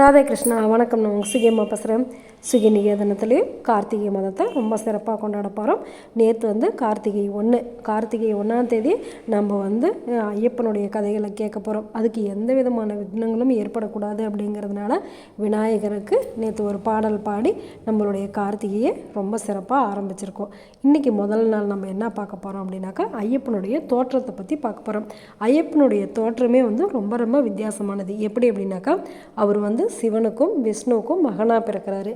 ராதே கிருஷ்ணா வணக்கம். நான் சுகியம்மா பேசுகிறேன் சுகி நிகேதனத்துலேயும் கார்த்திகை மதத்தை ரொம்ப சிறப்பாக கொண்டாட போகிறோம் நேற்று வந்து கார்த்திகை ஒன்று கார்த்திகை ஒன்றாம் தேதி நம்ம வந்து ஐயப்பனுடைய கதைகளை கேட்க போகிறோம் அதுக்கு எந்த விதமான விக்னங்களும் ஏற்படக்கூடாது அப்படிங்கிறதுனால விநாயகருக்கு நேற்று ஒரு பாடல் பாடி நம்மளுடைய கார்த்திகையை ரொம்ப சிறப்பாக ஆரம்பிச்சிருக்கோம். இன்றைக்கி முதல் நாள் நம்ம என்ன பார்க்க போகிறோம் அப்படின்னாக்கா ஐயப்பனுடைய தோற்றத்தை பற்றி பார்க்க போகிறோம் ஐயப்பனுடைய தோற்றமே வந்து ரொம்ப ரொம்ப வித்தியாசமானது. எப்படி அப்படின்னாக்கா அவர் வந்து சிவனுக்கும் விஷ்ணுவுக்கும் மகனாக பிறக்கிறாரு.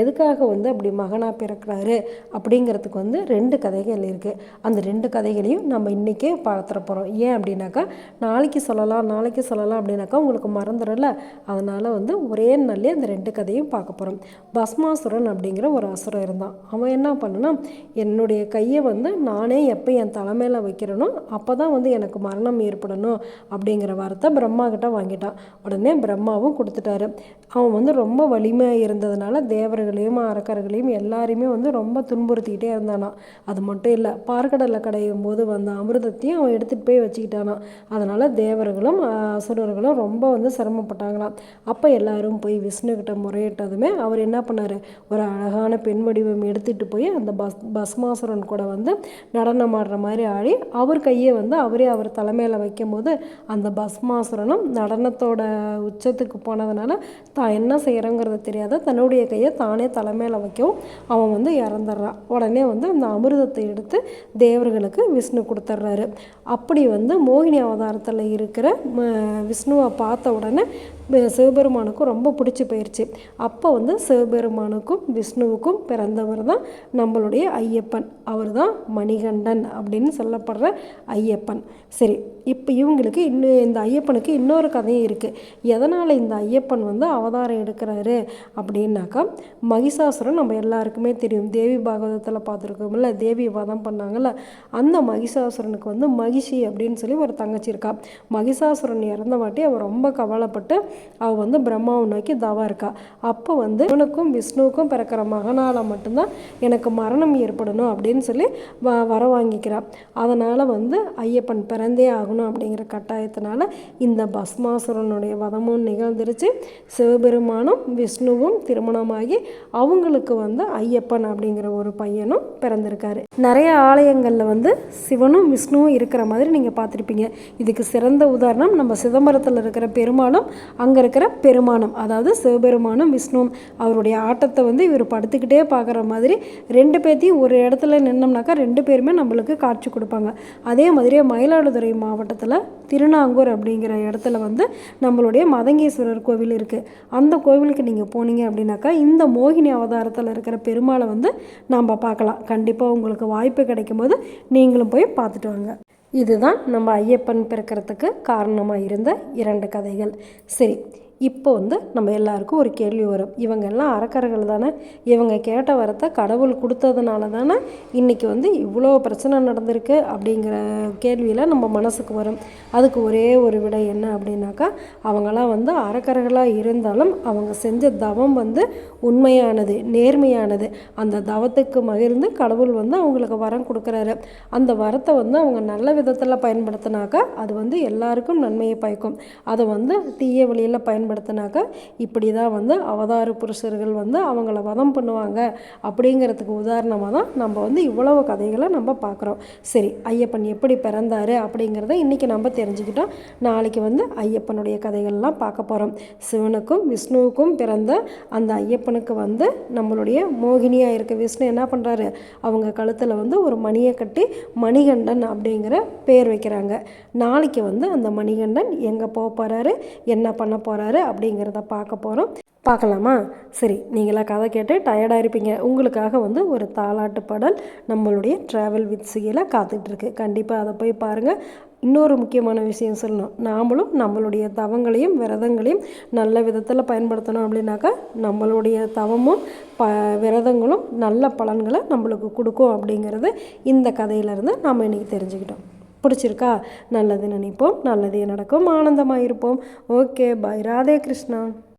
எதுக்காக வந்து அப்படி மகனாக பிறக்கிறாரு அப்படிங்கிறதுக்கு வந்து ரெண்டு கதைகள் இருக்குது அந்த ரெண்டு கதைகளையும் நம்ம இன்றைக்கே பார்த்துட போகிறோம் ஏன் அப்படின்னாக்கா நாளைக்கு சொல்லலாம் நாளைக்கு சொல்லலாம் அப்படின்னாக்கா உங்களுக்கு மறந்துடல அதனால் வந்து ஒரே நாள்லேயே அந்த ரெண்டு கதையும் பார்க்க போகிறோம் பஸ்மாசுரன் அப்படிங்கிற ஒரு அசுரம் இருந்தான் அவன் என்ன பண்ணுனா என்னுடைய கையை வந்து நானே எப்போ என் தலைமையில் வைக்கிறேனோ அப்போ தான் வந்து எனக்கு மரணம் ஏற்படணும் அப்படிங்கிற வார்த்தை பிரம்மா கிட்ட வாங்கிட்டான். உடனே பிரம்மாவும் கொடுத்துட்டாரு. அவன் வந்து ரொம்ப வலிமையாக இருந்ததுனால தேவர்களையும் அரக்கர்களையும் எல்லாரையுமே வந்து ரொம்ப துன்புறுத்திக்கிட்டே இருந்தானாம். அது மட்டும் இல்லை பார்க்கடலை கடையும் போது வந்த அமிர்தத்தையும் அவன் எடுத்துகிட்டு போய் வச்சுக்கிட்டானான் அதனால் தேவர்களும் அசுரர்களும் ரொம்ப வந்து சிரமப்பட்டாங்களாம். அப்போ எல்லாரும் போய் விஷ்ணுக்கிட்ட முறையிட்டதுமே அவர் என்ன பண்ணார்? ஒரு அழகான பெண் வடிவம் எடுத்துகிட்டு போய் அந்த பஸ் பஸ்மாசுரன் கூட வந்து நடனம் ஆடுற மாதிரி ஆடி அவர் கையை வந்து அவரே அவர் தலைமையில் வைக்கும்போது அந்த பஸ்மாசுரனும் நடனத்தோட உச்சத்துக்கு போனதுனால தான் என்ன செய்கிறோங்கிறது தெரியாத தன்னுடைய கையை தானே தலைமையில் வைக்கவும் அவன் வந்து இறந்துடுறான். உடனே வந்து அந்த அமிர்தத்தை எடுத்து தேவர்களுக்கு விஷ்ணு கொடுத்துட்றாரு. அப்படி வந்து மோகினி அவதாரத்தில் இருக்கிற விஷ்ணுவை பார்த்த உடனே சிவபெருமானுக்கும் ரொம்ப பிடிச்சி போயிடுச்சு அப்போ வந்து சிவபெருமானுக்கும் விஷ்ணுவுக்கும் பிறந்தவர் தான் நம்மளுடைய ஐயப்பன். அவர் தான் மணிகண்டன் அப்படின்னு சொல்லப்படுற ஐயப்பன். சரி இப்போ இவங்களுக்கு இன்னும் இந்த ஐயப்பனுக்கு இன்னொரு கதையும் இருக்குது எதனால் இந்த ஐயப்பன் வந்து அவதாரம் எடுக்கிறாரு அப்படின்னாக்கா மகிஷாசுரன் நம்ம எல்லாருக்குமே தெரியும். தேவி பாகவதத்தில் பார்த்துருக்கோம்ல தேவி வதம் பண்ணாங்கள்ல அந்த மகிஷாசுரனுக்கு வந்து மகிஷி அப்படின்னு சொல்லி ஒரு தங்கச்சி இருக்கா. மகிஷாசுரன் இறந்த வாட்டி அவர் ரொம்ப கவலைப்பட்டு அவள் வந்து பிரம்மாவை நோக்கி தவா இருக்கா. அப்போ வந்து இவனுக்கும் விஷ்ணுவுக்கும் பிறக்கிற மகனால் மட்டும்தான் எனக்கு மரணம் ஏற்படணும் அப்படின்னு சொல்லி வ வர வாங்கிக்கிறாள் அதனால் வந்து ஐயப்பன் பிறந்தே ஆகணும் அப்படிங்கிற கட்டாயத்தினால இந்த பஸ்மாசுரனுடைய வதமும் நிகழ்ந்துருச்சு. சிவபெருமானும் விஷ்ணுவும் திருமணமாகி அவங்களுக்கு வந்து ஐயப்பன் அப்படிங்கிற ஒரு பையனும் பிறந்திருக்காரு. நிறைய ஆலயங்களில் வந்து சிவனும் விஷ்ணுவும் இருக்கிற மாதிரி நீங்கள் பார்த்துருப்பீங்க. இதுக்கு சிறந்த உதாரணம் நம்ம சிதம்பரத்தில் இருக்கிற பெருமாளும் அங்கே அங்கே இருக்கிற பெருமானம் அதாவது சிவபெருமானும் விஷ்ணுவும் அவருடைய ஆட்டத்தை வந்து இவர் படுத்துக்கிட்டே பார்க்குற மாதிரி ரெண்டு பேர்த்தையும் ஒரு இடத்துல நின்னோம்னாக்கா ரெண்டு பேருமே நம்மளுக்கு காட்சி கொடுப்பாங்க. அதே மாதிரியே மயிலாடுதுறை மாவட்டத்தில் திருநாங்கூர் அப்படிங்கிற இடத்துல வந்து நம்மளுடைய மதங்கேஸ்வரர் கோவில் இருக்குது அந்த கோவிலுக்கு நீங்கள் போனீங்க அப்படின்னாக்கா இந்த மோகினி அவதாரத்தில் இருக்கிற பெருமாளை வந்து நம்ம பார்க்கலாம். கண்டிப்பாக உங்களுக்கு வாய்ப்பு கிடைக்கும் போது நீங்களும் போய் பார்த்துட்டு வாங்க. இதுதான் நம்ம ஐயப்பன் பிறக்கிறதுக்கு காரணமாக இருந்த இரண்டு கதைகள். சரி இப்போ வந்து நம்ம எல்லாருக்கும் ஒரு கேள்வி வரும். இவங்க எல்லாம் அறக்கர்கள் தானே? இவங்க கேட்ட வரத்தை கடவுள் கொடுத்ததுனால தானே இன்றைக்கி வந்து இவ்வளோ பிரச்சனை நடந்திருக்கு அப்படிங்கிற கேள்வியில் நம்ம மனசுக்கு வரும். அதுக்கு ஒரே ஒரு விடை என்ன அப்படின்னாக்கா அவங்களாம் வந்து அறக்கர்களாக இருந்தாலும் அவங்க செஞ்ச தவம் வந்து உண்மையானது நேர்மையானது. அந்த தவத்துக்கு மகிழ்ந்து கடவுள் வந்து அவங்களுக்கு வரம் கொடுக்குறாரு. அந்த வரத்தை வந்து அவங்க நல்ல விதத்தில் பயன்படுத்தினாக்கா அது வந்து எல்லாருக்கும் நன்மையை பயக்கும். அதை வந்து தீய வழியில் பயன்படுத்தினாக்கா இப்படி தான் வந்து அவதார புருஷர்கள் வந்து அவங்கள வதம் பண்ணுவாங்க. அப்படிங்கிறதுக்கு உதாரணமாக தான் நம்ம வந்து இவ்வளவு கதைகளை நம்ம பார்க்குறோம். சரி ஐயப்பன் எப்படி பிறந்தாரு அப்படிங்கிறத இன்றைக்கி நம்ம தெரிஞ்சுக்கிட்டோம். நாளைக்கு வந்து ஐயப்பனுடைய கதைகள்லாம் பார்க்க போகிறோம் சிவனுக்கும் விஷ்ணுவுக்கும் பிறந்த அந்த ஐயப்பனுக்கு வந்து நம்மளுடைய மோகினியாக இருக்க விஷ்ணு என்ன பண்ணுறாரு அவங்க கழுத்தில் வந்து ஒரு மணியை கட்டி மணிகண்டன் அப்படிங்கிற பேர் வைக்கிறாங்க. நாளைக்கு வந்து அந்த மணிகண்டன் எங்கே போக போகிறாரு என்ன பண்ண போகிறாரு அப்படிங்கிறத பார்க்க போகிறோம் பார்க்கலாமா? சரி நீங்களாம் கதை கேட்டு டயர்டாக இருப்பீங்க. உங்களுக்காக வந்து ஒரு தாலாட்டு பாடல் நம்மளுடைய ட்ராவல் வித் சிகில காத்துட்ருக்கு கண்டிப்பாக அதை போய் பாருங்கள் இன்னொரு முக்கியமான விஷயம் சொல்லணும். நாமளும் நம்மளுடைய தவங்களையும் விரதங்களையும் நல்ல விதத்தில் பயன்படுத்தணும் அப்படின்னாக்கா நம்மளுடைய தவமும் ப விரதங்களும் நல்ல பலன்களை நம்மளுக்கு கொடுக்கும் அப்படிங்கிறது இந்த கதையிலேருந்து நம்ம இன்றைக்கி தெரிஞ்சுக்கிட்டோம். பிடிச்சிருக்கா? நல்லது நினைப்போம். நல்லதே நடக்கும். ஆனந்தமாக இருப்போம் ஓகே. பாய் ராதே கிருஷ்ணா.